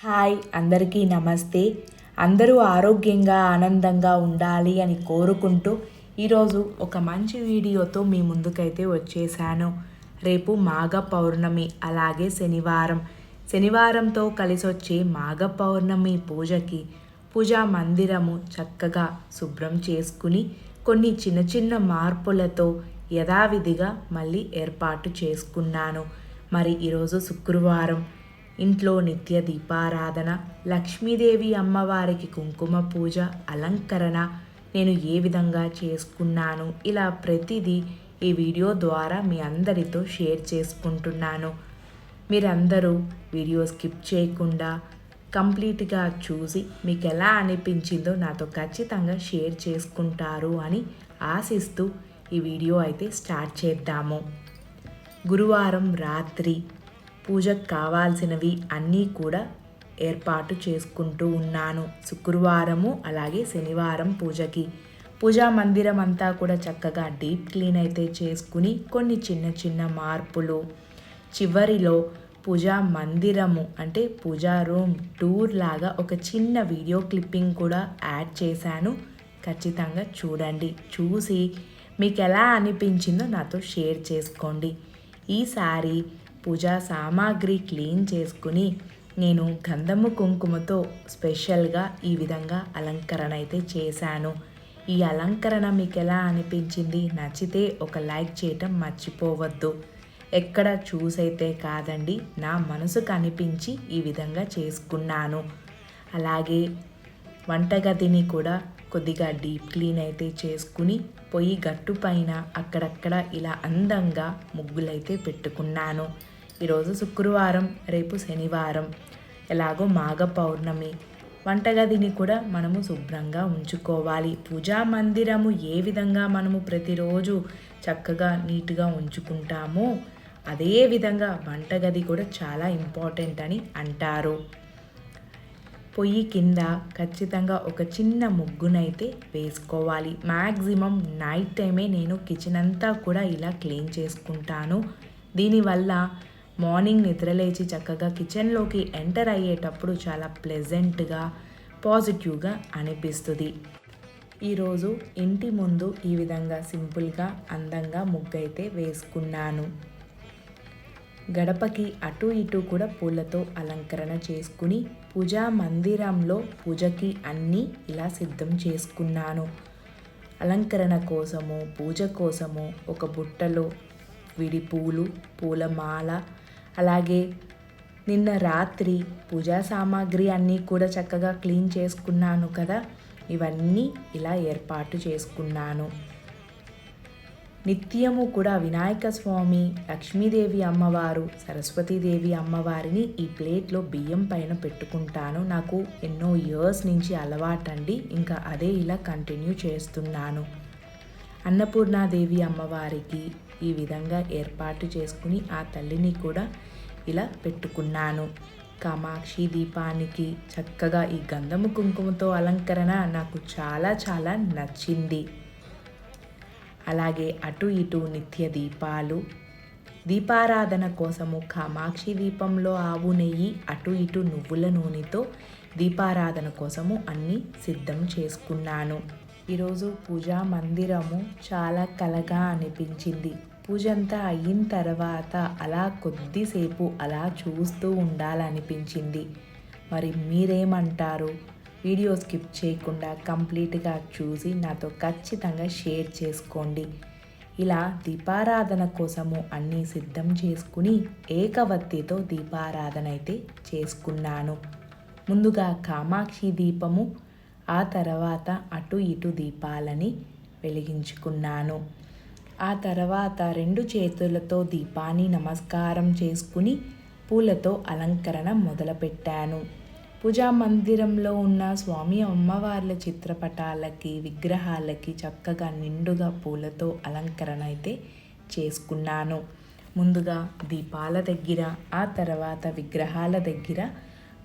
Hi అందరికీ నమస్తే. అందరూ ఆరోగ్యంగా ఆనందంగా ఉండాలి అని కోరుకుంటూ ఈరోజు ఒక మంచి వీడియోతో మీ ముందుకైతే వచ్చేసాను. రేపు మాఘ పౌర్ణమి అలాగే శనివారం. శనివారంతో కలిసి వచ్చే మాఘ పౌర్ణమి పూజకి పూజా మందిరము చక్కగా శుభ్రం చేసుకుని కొన్ని చిన్న చిన్న మార్పులతో యథావిధిగా మళ్ళీ ఏర్పాటు చేసుకున్నాను. మరి ఈరోజు శుక్రవారం. ఇంట్లో నిత్య దీపారాధన లక్ష్మీదేవి అమ్మవారికి కుంకుమ పూజ అలంకరణ నేను ఏ విధంగా చేసుకున్నాను ఇలా ప్రతిదీ ఈ వీడియో ద్వారా మీ అందరితో షేర్ చేసుకుంటున్నాను. మీరందరూ వీడియో స్కిప్ చేయకుండా కంప్లీట్గా చూసి మీకు ఎలా అనిపించిందో నాతో ఖచ్చితంగా షేర్ చేసుకుంటారు అని ఆశిస్తూ ఈ వీడియో అయితే స్టార్ట్ చేద్దాము. గురువారం రాత్రి పూజకు కావాల్సినవి అన్నీ కూడా ఏర్పాటు చేసుకుంటూ ఉన్నాను. శుక్రవారము అలాగే శనివారం పూజకి. పూజా మందిరం అంతా కూడా చక్కగా డీప్ క్లీన్ అయితే చేసుకుని కొన్ని చిన్న చిన్న మార్పులు. చివరిలో పూజా మందిరము అంటే పూజా రూమ్ టూర్ లాగా ఒక చిన్న వీడియో క్లిప్పింగ్ కూడా యాడ్ చేశాను. ఖచ్చితంగా చూడండి. చూసి మీకు ఎలా అనిపించిందో నాతో షేర్ చేసుకోండి. ఈసారి పూజా సామాగ్రి క్లీన్ చేసుకుని నేను గంధము కుంకుమతో స్పెషల్గా ఈ విధంగా అలంకరణ అయితే చేశాను. ఈ అలంకరణ మీకు ఎలా అనిపించింది? నచ్చితే ఒక లైక్ చేయటం మర్చిపోవద్దు. ఎక్కడ చూసైతే కాదండి నా మనసుకు అనిపించి ఈ విధంగా చేసుకున్నాను. అలాగే వంటగదిని కూడా కొద్దిగా డీప్ క్లీన్ అయితే చేసుకుని పొయ్యి గట్టు పైన అక్కడక్కడ ఇలా అందంగా ముగ్గులైతే పెట్టుకున్నాను. ఈరోజు శుక్రవారం రేపు శనివారం. ఎలాగో మాఘ పౌర్ణమి. వంటగదిని కూడా మనము శుభ్రంగా ఉంచుకోవాలి. పూజా మందిరము ఏ విధంగా మనము ప్రతిరోజు చక్కగా నీట్గా ఉంచుకుంటామో అదే విధంగా వంటగది కూడా చాలా ఇంపార్టెంట్ అని అంటారు. పొయ్యి కింద ఖచ్చితంగా ఒక చిన్న ముగ్గునైతే వేసుకోవాలి. మ్యాక్సిమం నైట్ టైమే నేను కిచెన్ అంతా కూడా ఇలా క్లీన్ చేసుకుంటాను. దీనివల్ల మార్నింగ్ నిద్రలేచి చక్కగా కిచెన్లోకి ఎంటర్ అయ్యేటప్పుడు చాలా ప్లెజెంట్గా పాజిటివ్గా అనిపిస్తుంది. ఈరోజు ఇంటి ముందు ఈ విధంగా సింపుల్గా అందంగా ముగ్గైతే వేసుకున్నాను. గడపకి అటు ఇటు కూడా పూలతో అలంకరణ చేసుకుని పూజా మందిరంలో పూజకి అన్నీ ఇలా సిద్ధం చేసుకున్నాను. అలంకరణ కోసము పూజ కోసము ఒక బుట్టలో విడి పూలు పూలమాల అలాగే నిన్న రాత్రి పూజా సామాగ్రి అన్నీ కూడా చక్కగా క్లీన్ చేసుకున్నాను కదా. ఇవన్నీ ఇలా ఏర్పాటు చేసుకున్నాను. నిత్యము కూడా వినాయక స్వామి లక్ష్మీదేవి అమ్మవారు సరస్వతీదేవి అమ్మవారిని ఈ ప్లేట్లో బియ్యం పైన పెట్టుకుంటాను. నాకు ఎన్నో ఇయర్స్ నుంచి అలవాటండి. ఇంకా అదే ఇలా కంటిన్యూ చేస్తున్నాను. అన్నపూర్ణాదేవి అమ్మవారికి ఈ విధంగా ఏర్పాటు చేసుకుని ఆ తల్లిని కూడా ఇలా పెట్టుకున్నాను. కామాక్షి దీపానికి చక్కగా ఈ గంధము కుంకుమతో అలంకరణ నాకు చాలా చాలా నచ్చింది. అలాగే అటు ఇటు నిత్య దీపాలు దీపారాధన కోసము కామాక్షి దీపంలో ఆవు నెయ్యి అటు ఇటు నువ్వుల నూనెతో దీపారాధన కోసము అన్నీ సిద్ధం చేసుకున్నాను. ఈరోజు పూజా మందిరము చాలా కలగా అనిపించింది. పూజ అంతా అయిన తర్వాత అలా కొద్దిసేపు అలా చూస్తూ ఉండాలనిపించింది. మరి మీరేమంటారు? వీడియో స్కిప్ చేయకుండా కంప్లీట్గా చూసి నాతో ఖచ్చితంగా షేర్ చేసుకోండి. ఇలా దీపారాధన కోసము అన్నీ సిద్ధం చేసుకుని ఏకవత్తితో దీపారాధన అయితే చేసుకున్నాను. ముందుగా కామాక్షి దీపము ఆ తర్వాత అటు ఇటు దీపాలని వెలిగించుకున్నాను. ఆ తర్వాత రెండు చేతులతో దీపాన్ని నమస్కారం చేసుకుని పూలతో అలంకరణ మొదలుపెట్టాను. పూజా మందిరంలో ఉన్న స్వామి అమ్మవార్ల చిత్రపటాలకి విగ్రహాలకి చక్కగా నిండుగా పూలతో అలంకరణ అయితే చేసుకున్నాను. ముందుగా దీపాల దగ్గర ఆ తర్వాత విగ్రహాల దగ్గర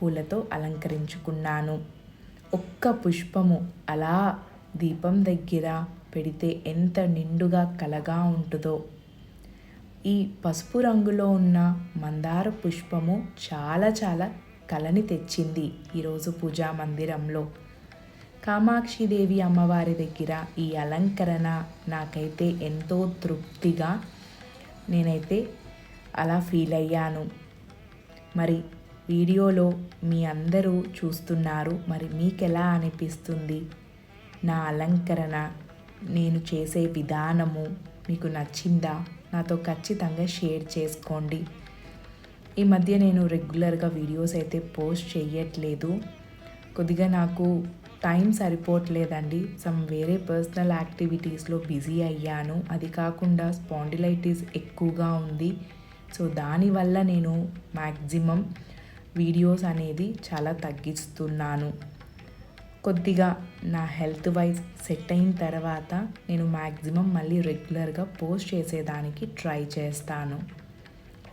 పూలతో అలంకరించుకున్నాను. ఒక్క పుష్పము అలా దీపం దగ్గర పెడితే ఎంత నిండుగా కలగా ఉంటుందో. ఈ పసుపు రంగులో ఉన్న మందార పుష్పము చాలా చాలా కళని తెచ్చింది ఈరోజు పూజా మందిరంలో. కామాక్షిదేవి అమ్మవారి దగ్గర ఈ అలంకరణ నాకైతే ఎంతో తృప్తిగా నేనైతే అలా ఫీల్ అయ్యాను. మరి వీడియోలో మీ అందరూ చూస్తున్నారు. మరి మీకు ఎలా అనిపిస్తుంది? నా అలంకరణ నేను చేసే విధానము మీకు నచ్చిందా? నాతో ఖచ్చితంగా షేర్ చేసుకోండి. ఈ మధ్య నేను రెగ్యులర్గా వీడియోస్ అయితే పోస్ట్ చేయట్లేదు. కొద్దిగా నాకు టైం సరిపోవట్లేదండి. సమ్ వేరే పర్సనల్ యాక్టివిటీస్లో బిజీ అయ్యాను. అది కాకుండా స్పాండిలైటిస్ ఎక్కువగా ఉంది. సో దానివల్ల నేను మ్యాక్సిమం వీడియోస్ అనేది చాలా తగ్గిస్తున్నాను. కొద్దిగా నా హెల్త్ వైజ్ సెట్ అయిన తర్వాత నేను మ్యాక్సిమం మళ్ళీ రెగ్యులర్గా పోస్ట్ చేసేదానికి ట్రై చేస్తాను.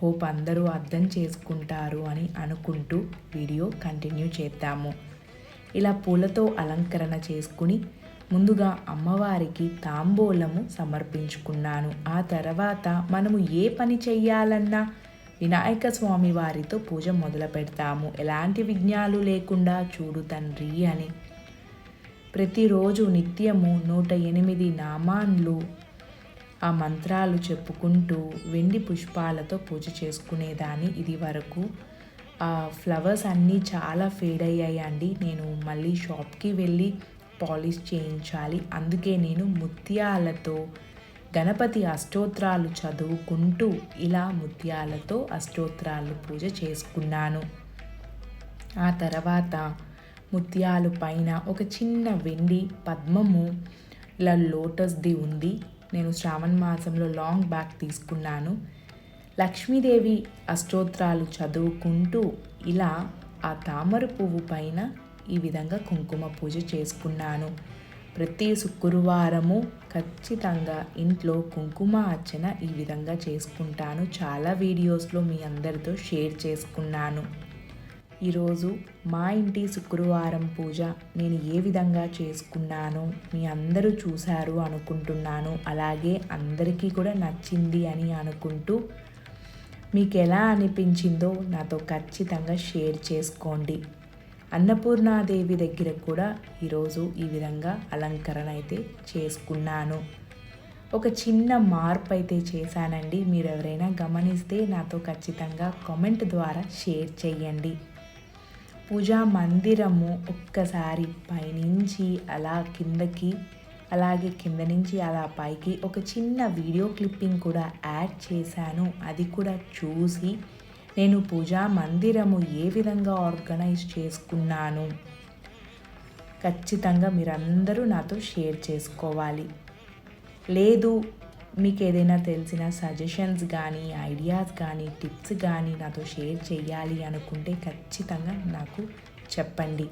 హోప్ అందరూ అర్థం చేసుకుంటారు అని అనుకుంటూ వీడియో కంటిన్యూ చేద్దాము. ఇలా పూలతో అలంకరణ చేసుకుని ముందుగా అమ్మవారికి తాంబూలము సమర్పించుకున్నాను. ఆ తర్వాత మనము ఏ పని చెయ్యాలన్నా వినాయక స్వామి వారితో పూజ మొదలు పెడతాము. ఎలాంటి విఘ్నాలు లేకుండా చూడు తండ్రి అని. ప్రతిరోజు నిత్యము నూట ఎనిమిది నామాన్లు ఆ మంత్రాలు చెప్పుకుంటూ వెండి పుష్పాలతో పూజ చేసుకునేదాన్ని. ఇది వరకు ఆ ఫ్లవర్స్ అన్నీ చాలా ఫేడ్ అయ్యాయండి. నేను మళ్ళీ షాప్కి వెళ్ళి పాలిష్ చేయించాలి. అందుకే నేను ముత్యాలతో గణపతి అష్టోత్రాలు చదువుకుంటూ ఇలా ముత్యాలతో అష్టోత్రాలు పూజ చేసుకున్నాను. ఆ తర్వాత ముత్యాలు పైన ఒక చిన్న వెండి పద్మము ఇలా లోటస్ది ఉంది. నేను శ్రావణ మాసంలో లాంగ్ బ్యాక్ తీసుకున్నాను. లక్ష్మీదేవి అష్టోత్రాలు చదువుకుంటూ ఇలా ఆ తామర పువ్వు పైన ఈ విధంగా కుంకుమ పూజ చేసుకున్నాను. ప్రతి శుక్రవారము ఖచ్చితంగా ఇంట్లో కుంకుమ అర్చన ఈ విధంగా చేసుకుంటాను. చాలా వీడియోస్లో మీ అందరితో షేర్ చేసుకున్నాను. ఈరోజు మా ఇంటి శుక్రవారం పూజ నేను ఏ విధంగా చేసుకున్నాను మీ అందరూ చూశారు అనుకుంటున్నాను. అలాగే అందరికీ కూడా నచ్చింది అని అనుకుంటూ మీకు ఎలా అనిపించిందో నాతో ఖచ్చితంగా షేర్ చేసుకోండి. అన్నపూర్ణాదేవి దగ్గర కూడా ఈరోజు ఈ విధంగా అలంకరణ అయితే చేసుకున్నాను. ఒక చిన్న మార్పు అయితే చేశానండి. మీరు ఎవరైనా గమనిస్తే నాతో ఖచ్చితంగా కామెంట్ ద్వారా షేర్ చేయండి పూజా మందిరము ఒక్కసారి పైనుంచి అలా కిందకి అలాగే కింద నుంచి అలా పైకి ఒక చిన్న వీడియో క్లిప్పింగ్ కూడా యాడ్ చేశాను. అది కూడా చూసి నేను పూజా మందిరము ఏ విధంగా ఆర్గనైజ్ చేసుకున్నాను? ఖచ్చితంగా మీరందరూ నాతో షేర్ చేసుకోవాలి. లేదు మీకు ఏదైనా తెలిసిన సజెషన్స్ కానీ ఐడియాస్ కానీ టిప్స్ కానీ నాతో షేర్ చేయాలి అనుకుంటే ఖచ్చితంగా నాకు చెప్పండి.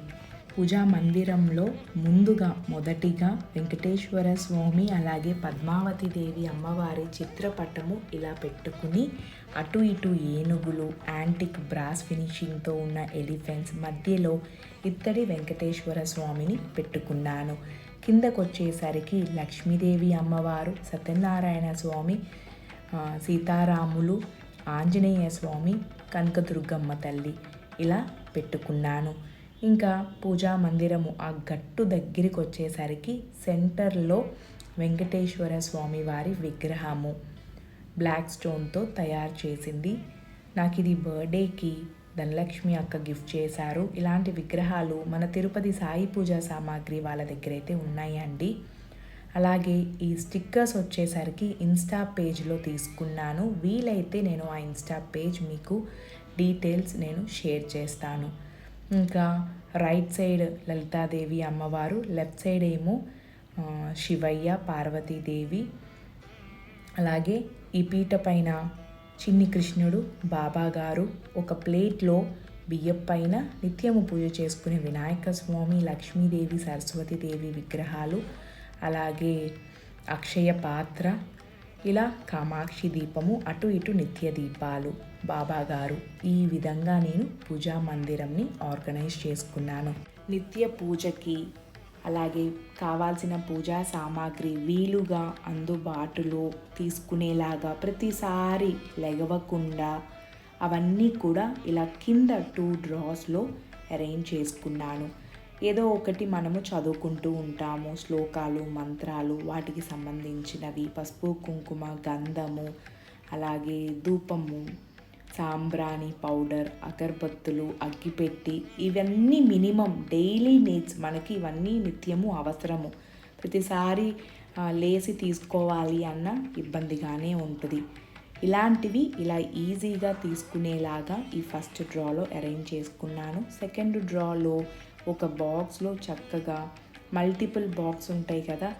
పూజా మందిరంలో ముందుగా మొదటిగా వెంకటేశ్వర స్వామి అలాగే పద్మావతి దేవి అమ్మవారి చిత్రపటము ఇలా పెట్టుకుని అటు ఇటు ఏనుగులు యాంటిక్ బ్రాస్ ఫినిషింగ్తో ఉన్న ఎలిఫెంట్స్ మధ్యలో ఇత్తడి వెంకటేశ్వర స్వామిని పెట్టుకున్నాను. కిందకొచ్చేసరికి లక్ష్మీదేవి అమ్మవారు సత్యనారాయణ స్వామి సీతారాములు ఆంజనేయ స్వామి కనకదుర్గమ్మ తల్లి ఇలా పెట్టుకున్నాను. ఇంకా పూజా మందిరము ఆ గట్టు దగ్గరికి వచ్చేసరికి సెంటర్లో వెంకటేశ్వర స్వామి వారి విగ్రహము. బ్లాక్ స్టోన్తో తయారు చేసింది. నాకు ఇది బర్త్డేకి ధనలక్ష్మి అక్క గిఫ్ట్ చేశారు. ఇలాంటి విగ్రహాలు మన తిరుపతి సాయి పూజా సామాగ్రి వాళ్ళ దగ్గర అయితే ఉన్నాయండి అలాగే ఈ స్టిక్కర్స్ వచ్చేసరికి ఇన్స్టా పేజ్లో తీసుకున్నాను. వీలైతే నేను ఆ ఇన్స్టా పేజ్ మీకు డీటెయిల్స్ నేను షేర్ చేస్తాను. ఇంకా రైట్ సైడ్ లలితాదేవి అమ్మవారు లెఫ్ట్ సైడ్ ఏమో శివయ్య పార్వతీదేవి అలాగే ఈ పీట పైన చిన్ని కృష్ణుడు బాబా గారు ఒక ప్లేట్లో బియ్యం పైన నిత్యము పూజ చేసుకునే వినాయక స్వామి లక్ష్మీదేవి సరస్వతీదేవి విగ్రహాలు అలాగే అక్షయ పాత్ర ఇలా కామాక్షి దీపము అటు ఇటు నిత్య దీపాలు. బాబాగారు ఈ విధంగా నేను పూజా మందిరంని ఆర్గనైజ్ చేసుకున్నాను. నిత్య పూజకి అలాగే కావాల్సిన పూజా సామాగ్రి వీలుగా అందుబాటులో తీసుకునేలాగా ప్రతిసారి లెగవకుండా అవన్నీ కూడా ఇలా కింద టూ డ్రాస్లో అరేంజ్ చేసుకున్నాను. ఏదో ఒకటి మనము చదువుకుంటూ ఉంటాము. శ్లోకాలు మంత్రాలు వాటికి సంబంధించినవి. పసుపు కుంకుమ గంధము అలాగే ధూపము సాంబ్రాణి పౌడర్ అగరబత్తులు అగ్గిపెట్టి ఇవన్నీ మినిమం డైలీ నీడ్స్. మనకి ఇవన్నీ నిత్యము అవసరము. ప్రతిసారి లేసి తీసుకోవాలి అన్న ఇబ్బందిగానే ఉంటుంది. ఇలాంటివి ఇలా ఈజీగా తీసుకునేలాగా ఈ ఫస్ట్ డ్రాలో అరేంజ్ చేసుకున్నాను. సెకండ్ డ్రాలో ఒక బాక్స్లో చక్కగా మల్టిపుల్ బాక్స్ ఉంటాయి కదా.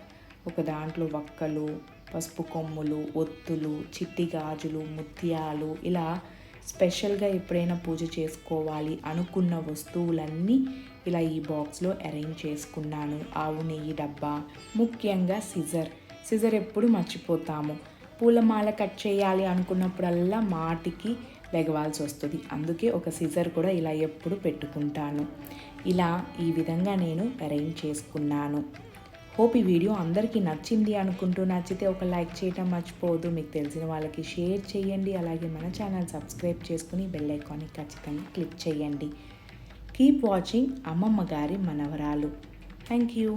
ఒక దాంట్లో వక్కలు పసుపు కొమ్ములు ఒత్తులు చిట్టి గాజులు ముత్యాలు ఇలా స్పెషల్గా ఎప్పుడైనా పూజ చేసుకోవాలి అనుకున్న వస్తువులన్నీ ఇలా ఈ బాక్స్లో అరేంజ్ చేసుకున్నాను. ఆవు నెయ్యి డబ్బా ముఖ్యంగా సిజర్. సిజర్ ఎప్పుడు మర్చిపోతాము. పూలమాల కట్ చేయాలి అనుకున్నప్పుడల్లా మాటికి లెగవాల్సి వస్తుంది. అందుకే ఒక సిజర్ కూడా ఇలా ఎప్పుడు పెట్టుకుంటాను. ఇలా ఈ విధంగా నేను అరేంజ్ చేసుకున్నాను. హోప్ ఈ వీడియో అందరికీ నచ్చింది అనుకుంటూ నచ్చితే ఒక లైక్ చేయటం మర్చిపోవద్దు. మీకు తెలిసిన వాళ్ళకి షేర్ చేయండి. అలాగే మన ఛానల్ సబ్స్క్రైబ్ చేసుకుని బెల్ ఐకాన్ని ఖచ్చితంగా క్లిక్ చేయండి. కీప్ వాచింగ్ అమ్మమ్మ గారి మనవరాలు. Thank you.